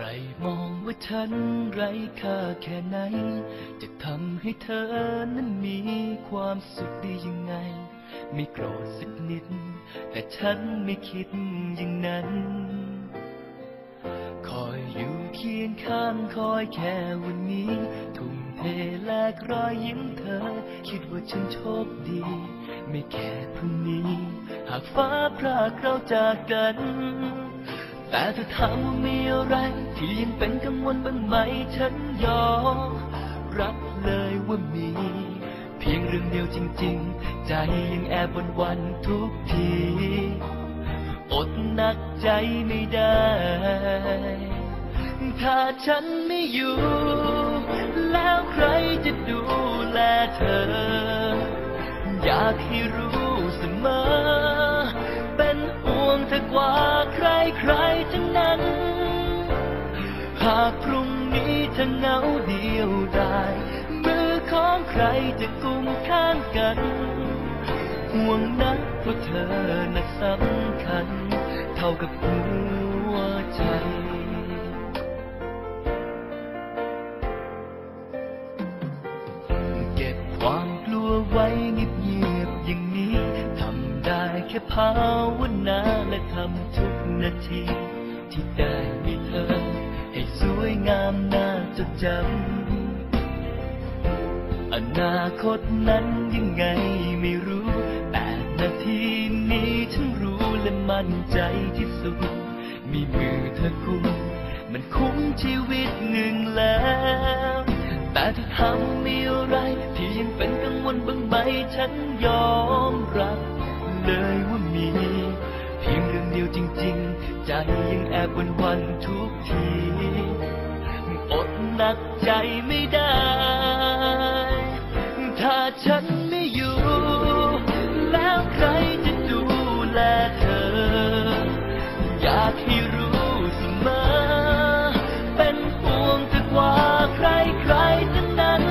รมองว่าฉันไร้ค่าแค่ไหน จะทำให้เธอนั้นมีความสุขได้ยังไง ไม่โกรธสักนิด แต่ฉันไม่คิดอย่างนั้น คอยอยู่เคียงข้างคอยแค่วันนี้ ทุ่มเทแลกรอยยิ้มเธอ คิดว่าฉันโชคดี ไม่แค่พรุ่งนี้ หากฟ้าพรากเราจากกัน แต่ถ้าถามว่ามีอะไร ที่ยังเป็นกังวลบ้างไหมฉันยอมรับเลยว่ามี เพียงเรื่องเดียวจริง ๆ ใจยังแอบวันวันทุกที อดหนักใจไม่ได้ ถ้าฉันไม่อยู่ แล้วใครจะดูแลเธอ อยากให้รู้เสมอ เป็นห่วงเธอกว่าใครใคร ใครจะกุมข้างกัน ห่วงนักเพราะเธอน่ะสำคัญ เท่ากับหัวใจเก็บความกลัวไว้เงียบๆอย่างนี้ทำได้แค่ภาวนาและทำทุกนาที ที่ได้มีเธอ ให้สวยงามน่าจดจำ นาคตนั้นยังไงไม่รู้แต่นาทีนี้ฉันรู้และมั่นใจที่สุด มีมือเธอคุมมันคุ้มชีวิตหนึ่งแล้ว แต่ถ้าทำมีอะไรที่ยังเป็นกังวลบางไหมฉันยอมรับ เลยว่ามีเพียงเรื่องเดียวจริง ๆ ใจยังแอบวันวันทุกทีอดหนักใจไม่ได้ ถ้าฉันไม่อยู่ แล้วใครจะดูแลเธอ อยากให้รู้เสมอ เป็นห่วงเธอกว่าใครใครทั้งนั้น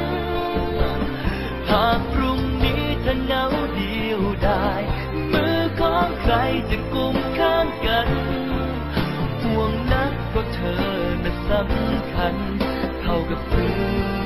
หากพรุ่งนี้เธอเหงาเดียวได้มือของใครจะกุมข้างกัน ห่วงนักเพราะเธอน่ะสำคัญ เท่ากับหัวใจ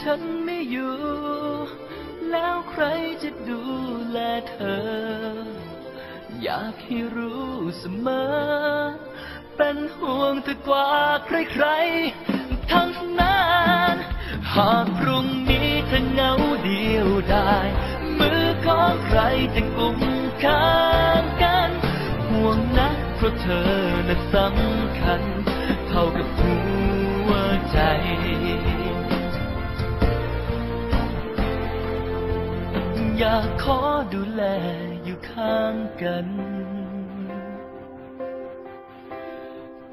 ฉันไม่อยู่ แล้วใครจะดูแลเธอ อยากให้รู้เสมอ เป็นห่วงเธอกว่าใครๆ ทั้งนั้นหากพรุ่งนี้เธอเหงาเดียวได้มือของใครจะกุมข้างกัน ห่วงนะเพราะเธอน่ะสำคัญ เท่ากับหัว อยากขอดูแลอยู่ข้างกัน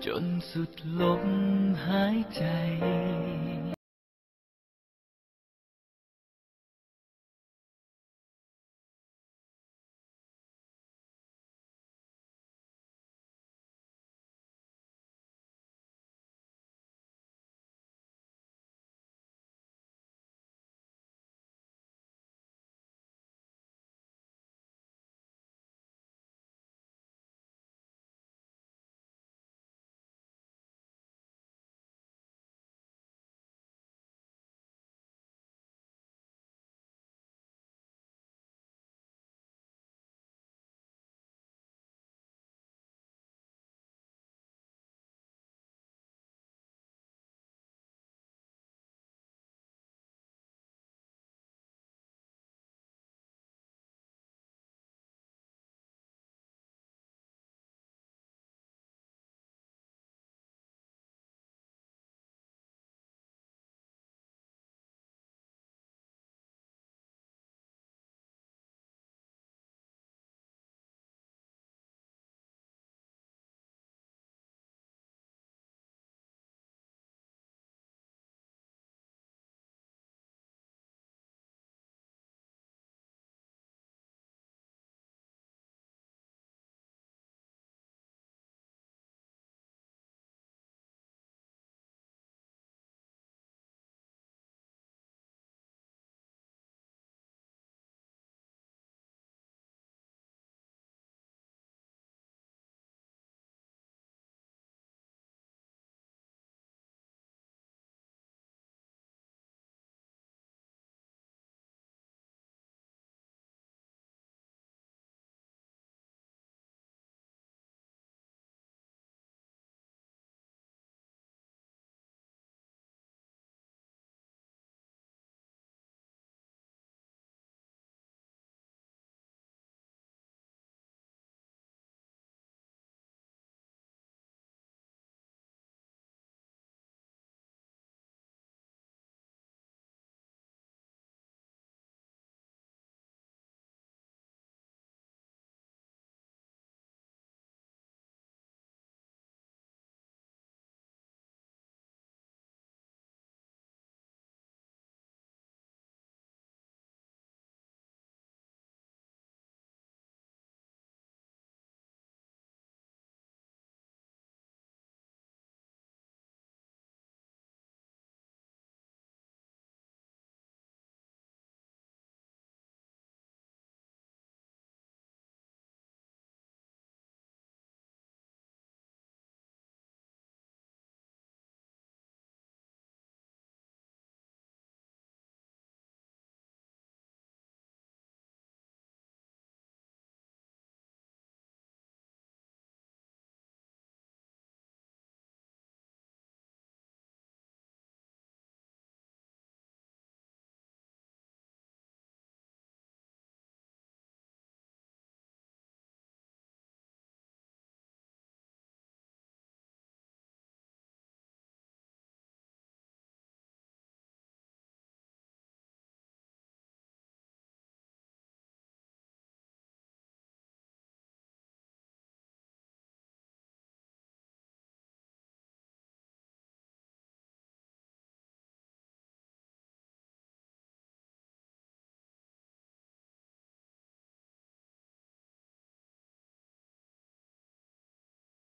จนสุดลมหายใจ